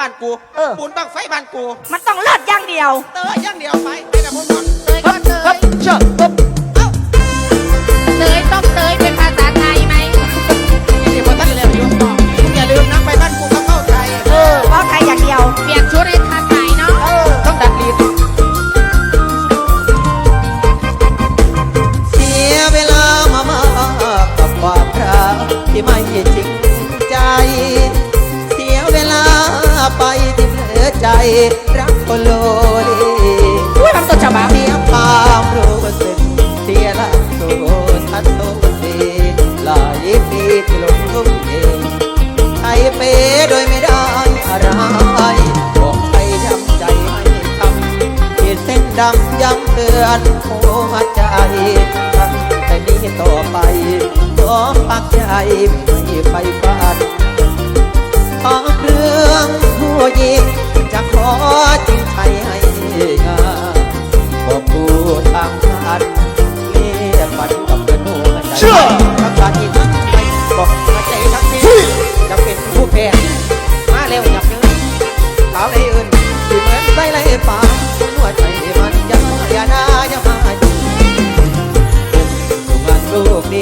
บ้านกูเออ บุญบังไฟบ้านกู มันต้องเลิศอย่างเดียว เตยอย่างเดียวไปไอ้ดมนต์เตยก็เตย รักก็โลเลอุ้ยมันต้วฉบับเสียความรู้สึกเสียละโสทันโตเสีลายปีดลงทุ่งเองไทยเปโดยไม่ได้อะไรบอกใครย้ำใจให้ทำขีดเส้นดงย้ำเตือนหัวใจตั้งแต่นี้ต่อไปยอปักใจไม่ไป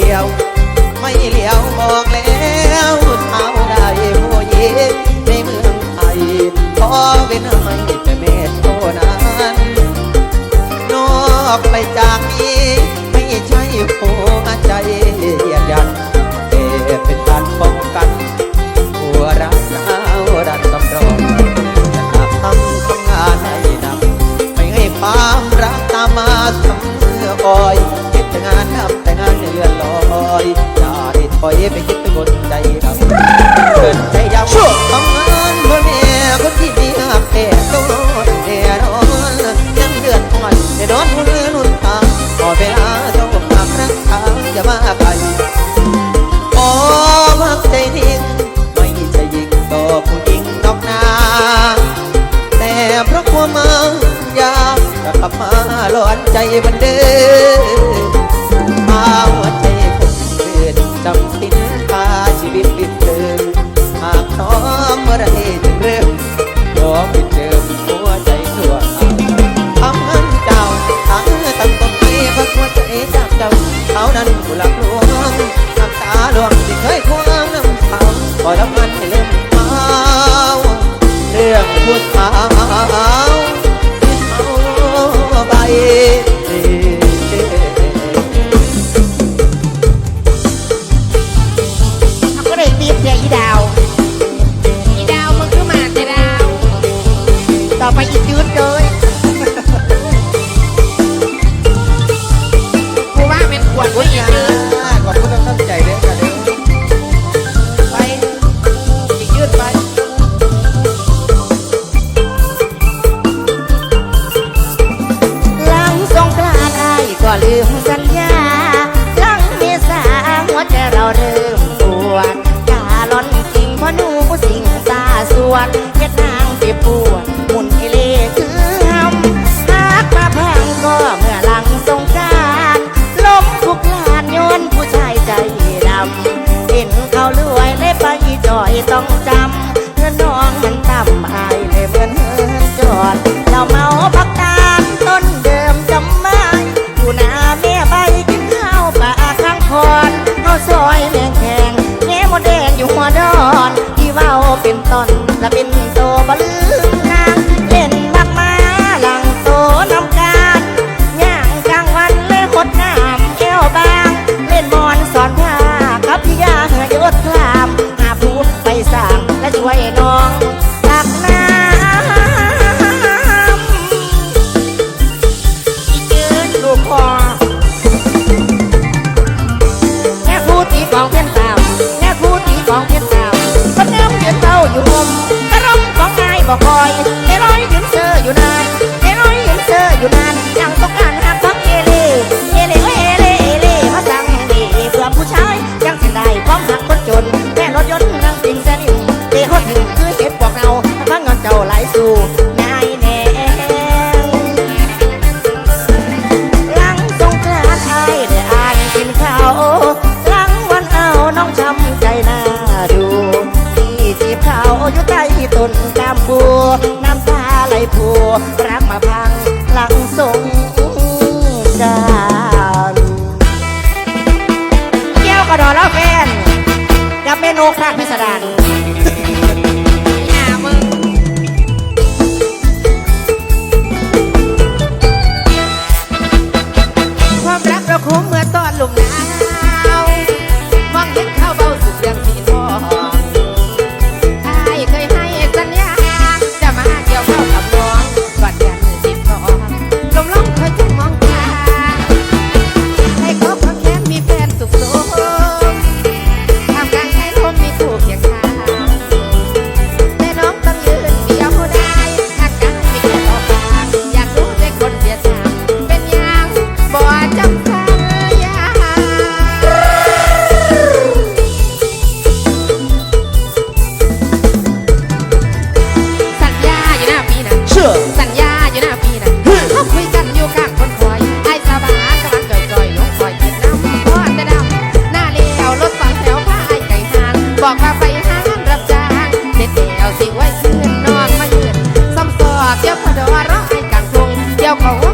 ียว ไม่เหลียวมองแล้วเท้าได้ผู้หญิงในเมืองไทยขอเป็นให้แต่เมตโตนั้นนอกไปจากนี้ไม่ใช่ผัวใจ llevarte Yo con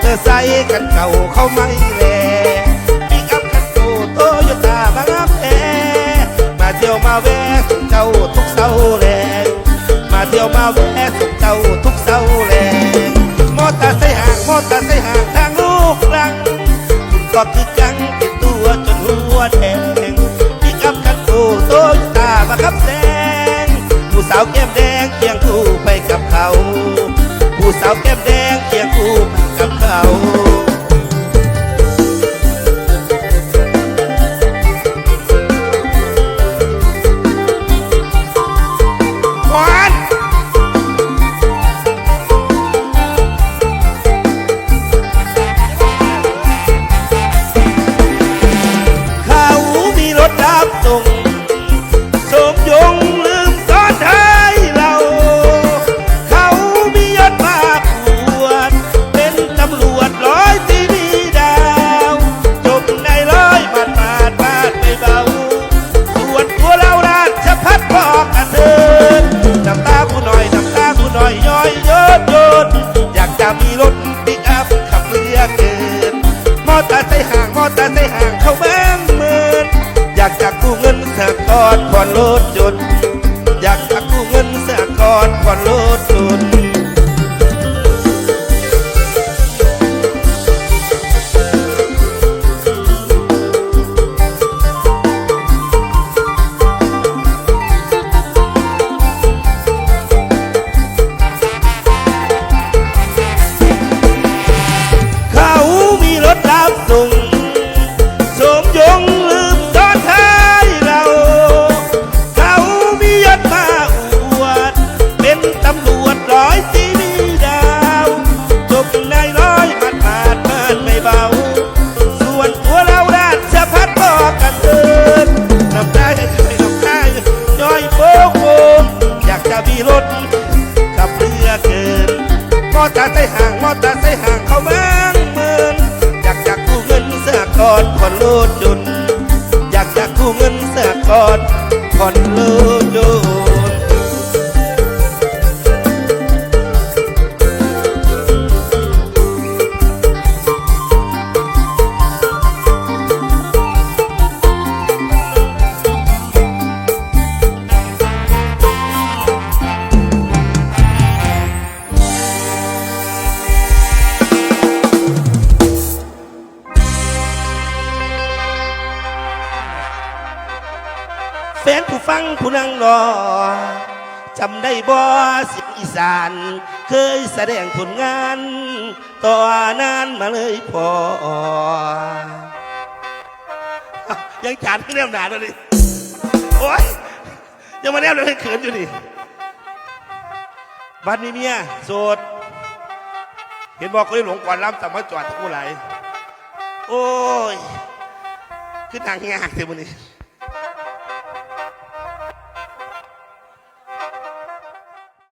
เตอร์ไซค์กันเก่าเขาไม่แลปิกอับขันโตโตโยตาบางแพมาเที่ยวมาแวะสุขเจ้าทุกเสาแรงมาเที่ยวมาแวะสุขเจ้าทุกเสาแรงมอเตาใส่ห่างมอเตาใส่ห่างทางลูกรังคุณก็คือกังติดตัวจนหัวแดงปิกอับขันโตโตโยตาบางแพผู้สาวแก้มแดงเคียงคู่ไปกับเขา ผู้สาวแก้ม ถยนต์ no, no. ฟังผู้นังรอจำได้บ่เสียงอีสาน เคยแสดงผลงาน ต่อนานมาเลยพอยังจานไม่แนวหนาเลยดิโอ๊ยยังมาแนวเลยเขินอยู่ดิบ้านมีเมียโสด เห็นบอกเคยหลงก่อนล้ำแต่มาจอดตะกู้ไหลโอ้ย คือทางยากเท่านี้